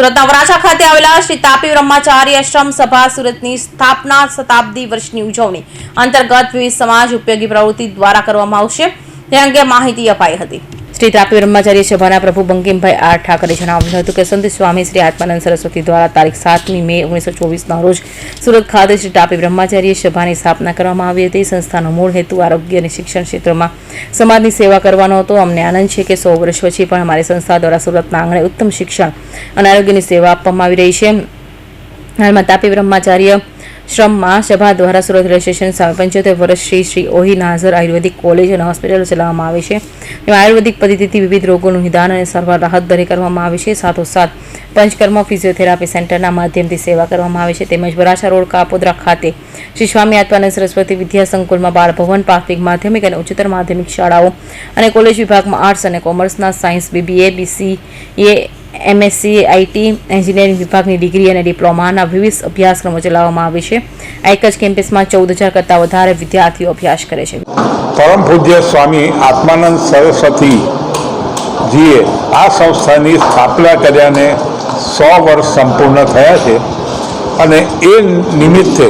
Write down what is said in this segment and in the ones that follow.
સુરતના વરાછા ખાતે આવેલા શ્રી તાપી બ્રહ્માચાર્ય આશ્રમ સભા સુરતની સ્થાપના શતાબ્દી વર્ષની ઉજવણી અંતર્ગત વિવિધ સમાજ ઉપયોગી પ્રવૃત્તિ દ્વારા કરવામાં આવશે. તે અંગે માહિતી અપાઈ હતી. શ્રી તાપી બ્રહ્માચાર્ય સભાના પ્રભુ બંકિમભાઈ આર ઠાકરે જણાવ્યું હતું કે સંત સ્વામી શ્રી આત્માનંદ સરસ્વતી દ્વારા તારીખ સાતમી મે ઓગણીસો ચોવીસના રોજ સુરત ખાતે શ્રી તાપી બ્રહ્માચાર્ય સભાની સ્થાપના કરવામાં આવી હતી. સંસ્થાનો મૂળ હેતુ આરોગ્ય અને શિક્ષણ ક્ષેત્રમાં સમાજની સેવા કરવાનો હતો. અમને આનંદ છે કે સો વર્ષ પછી પણ અમારી સંસ્થા દ્વારા સુરતના આંગણે ઉત્તમ શિક્ષણ અને આરોગ્યની સેવા આપવામાં આવી રહી છે. હાલમાં તાપી બ્રહ્માચાર્ય શ્રમમાં સભા દ્વારા સુરત રેલવે સ્ટેશન પંચોતેર વર્ષ શ્રી શ્રી ઓહી નાઝર આયુર્વેદિક કોલેજ અને હોસ્પિટલ ચલાવવામાં આવે છે. આયુર્વેદિક પદ્ધતિથી વિવિધ રોગોનું નિદાન અને સારવાર રાહત દરે કરવામાં આવે છે. સાથોસાથ પંચકર્મ ફિઝિયોથેરાપી સેન્ટરના માધ્યમથી સેવા કરવામાં આવે છે. તેમજ વરાછા રોડ કાપોદ્રા ખાતે શ્રી સ્વામી આત્માનંદ સરસ્વતી વિદ્યા સંકુલમાં બાળભવન પ્રાથમિક માધ્યમિક અને ઉચ્ચતર માધ્યમિક શાળાઓ અને કોલેજ વિભાગમાં આર્ટ્સ અને કોમર્સના science, BBA, BCA MSc IT engineering વિભાગની ડિગ્રી અને ડિપ્લોમાના વિવિધ અભ્યાસક્રમો ચલાવવામાં આવે છે. આ એક જ કેમ્પસમાં ચૌદ હજાર કરતાં વધારે વિદ્યાર્થીઓ અભ્યાસ કરે છે. પરમ પૂજ્ય સ્વામી આત્માનંદ સરસ્વતીજીએ આ સંસ્થાની સ્થાપના કર્યાને સો વર્ષ સંપૂર્ણ થયા છે અને એ નિમિત્તે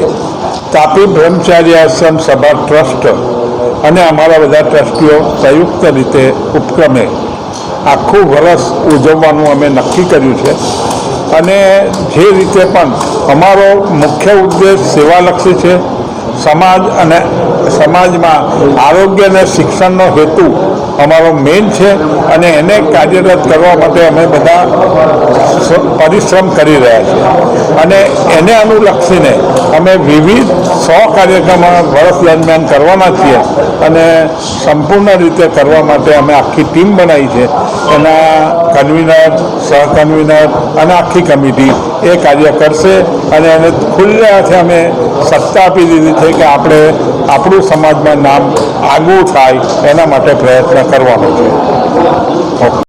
તાપી બ્રહ્મચારી આશ્રમ સભા ટ્રસ્ટ અને અમારા બધા ટ્રસ્ટીઓ સંયુક્ત રીતે ઉપક્રમે આખું વર્ષ ઉજવવાનું અમે નક્કી કર્યું છે. અને જે રીતે પણ અમારો મુખ્ય ઉદ્દેશ સેવાલક્ષી છે, સમાજ અને સમાજમાં આરોગ્ય અને શિક્ષણનો હેતુ અમારો મેઇન છે અને એને કાર્યરત કરવા માટે અમે બધા પરિશ્રમ કરી રહ્યા છીએ. અને એને અનુલક્ષીને અમે વિવિધ સો કાર્યક્રમો વર્ષ દરમિયાન કરવાના છીએ અને સંપૂર્ણ રીતે કરવા માટે અમે આખી ટીમ બનાવી છે. એના કન્વીનર સહકન્વીનર અને આખી કમિટી એ કાર્ય કરશે અને એને ખુલ્લા હાથે અમે સત્તા આપી દીધી છે કે આપણે આપણું સમાજમાં નામ આગવું થાય એના માટે પ્રયત્ન કરવાનો છે.